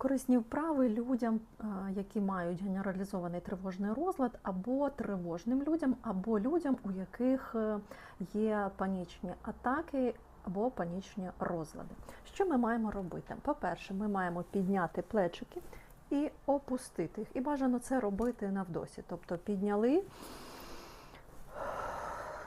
Корисні вправи людям, які мають генералізований тривожний розлад, або тривожним людям, або людям, у яких е, є панічні атаки або панічні розлади. Що ми маємо робити? По-перше, ми маємо підняти плечики і опустити їх. І бажано це робити навдосі. Тобто підняли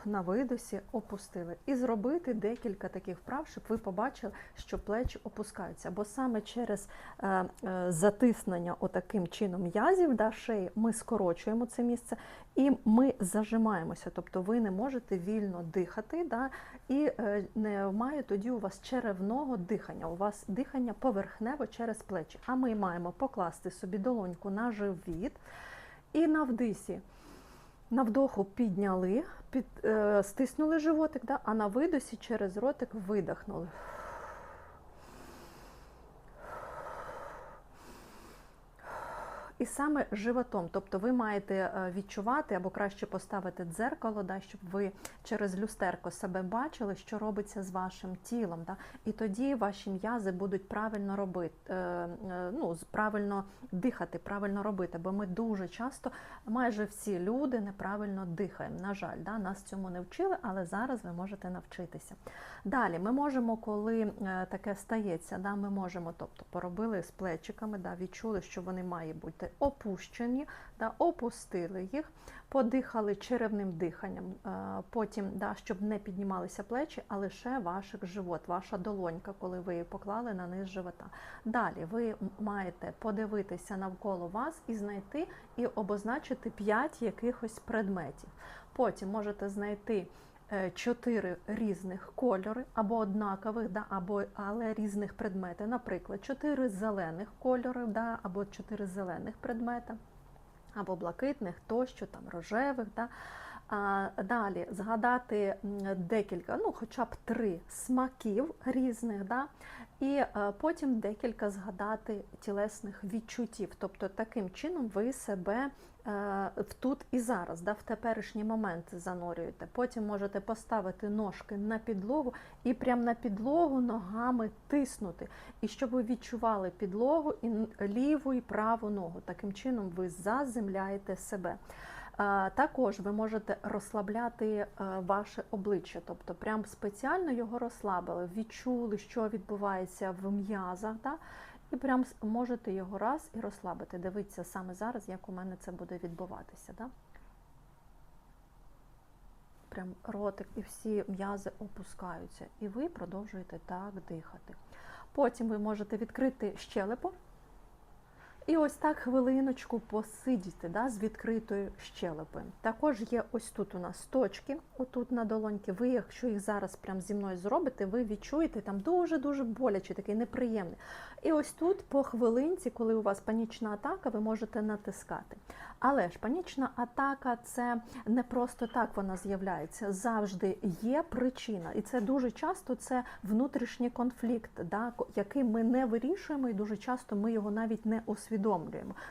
на видосі, опустили. І зробити декілька таких вправ, щоб ви побачили, що плечі опускаються. Бо саме через е, е, затиснення отаким чином м'язів да, шиї ми скорочуємо це місце і ми зажимаємося. Тобто ви не можете вільно дихати, да, і е, немає тоді у вас черевного дихання. У вас дихання поверхнево через плечі. А ми маємо покласти собі долоньку на живіт і на вдисі. На вдоху підняли, під, е, стиснули животик, да, а на видосі через ротик видихнули. І саме животом, тобто ви маєте е, відчувати або краще поставити дзеркало, да, щоб ви через люстерко себе бачили, що робиться з вашим тілом. Да, і тоді ваші м'язи будуть правильно робити, е, е, ну, правильно дихати, правильно робити. Бо ми дуже часто, майже всі люди неправильно дихаємо. На жаль, да, нас цьому не вчили, але зараз ви можете навчитися. Далі ми можемо, коли таке стається, да, ми можемо, тобто поробили з плечиками, да, відчули, що вони мають бути опущені, да, опустили їх, подихали черевним диханням, е, потім, да, щоб не піднімалися плечі, а лише ваш живот, ваша долонька, коли ви її поклали на низ живота. Далі ви маєте подивитися навколо вас і знайти і обозначити 5 якихось предметів. Потім можете знайти чотири різних кольори, або однакових, да, або але різних предмети. Наприклад, чотири зелених кольори, да, або чотири зелених предмета, або блакитних, тощо, там рожевих. Да. Далі згадати декілька, ну хоча б три смаків різних, да, і е, потім декілька згадати тілесних відчуттів. Тобто таким чином ви себе е, в тут і зараз, да, в теперішній момент занурюєте. Потім можете поставити ножки на підлогу і прямо на підлогу ногами тиснути. І щоб ви відчували підлогу і ліву і праву ногу. Таким чином ви заземляєте себе. Також ви можете розслабляти е, ваше обличчя, тобто прям спеціально його розслабили, відчули, що відбувається в м'язах, да? і прям можете його раз і розслабити. Дивіться саме зараз, як у мене це буде відбуватися. Да? Прям ротик і всі м'язи опускаються, і ви продовжуєте так дихати. Потім ви можете відкрити щелепу. І ось так хвилиночку посидіти да, з відкритою щелепою. Також є ось тут у нас точки, отут на долоньки. Ви, якщо їх зараз прямо зі мною зробите, ви відчуєте там дуже-дуже боляче, такий неприємний. І ось тут по хвилинці, коли у вас панічна атака, ви можете натискати. Але ж панічна атака це не просто так вона з'являється. Завжди є причина, і це дуже часто це внутрішній конфлікт, да, який ми не вирішуємо, і дуже часто ми його навіть не усвідомлюємо.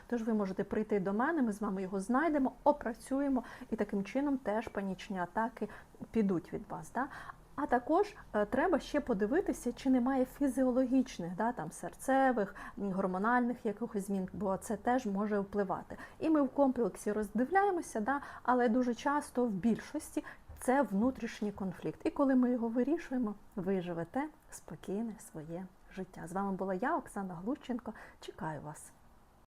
Тож ви можете прийти до мене, ми з вами його знайдемо, опрацюємо, і таким чином теж панічні атаки підуть від вас. Да? А також е, треба ще подивитися, чи немає фізіологічних, да, там, серцевих, гормональних якихось змін, бо це теж може впливати. І ми в комплексі роздивляємося, да, але дуже часто в більшості це внутрішній конфлікт. І коли ми його вирішуємо, ви живете спокійне своє життя. З вами була я, Оксана Глущенко. Чекаю вас.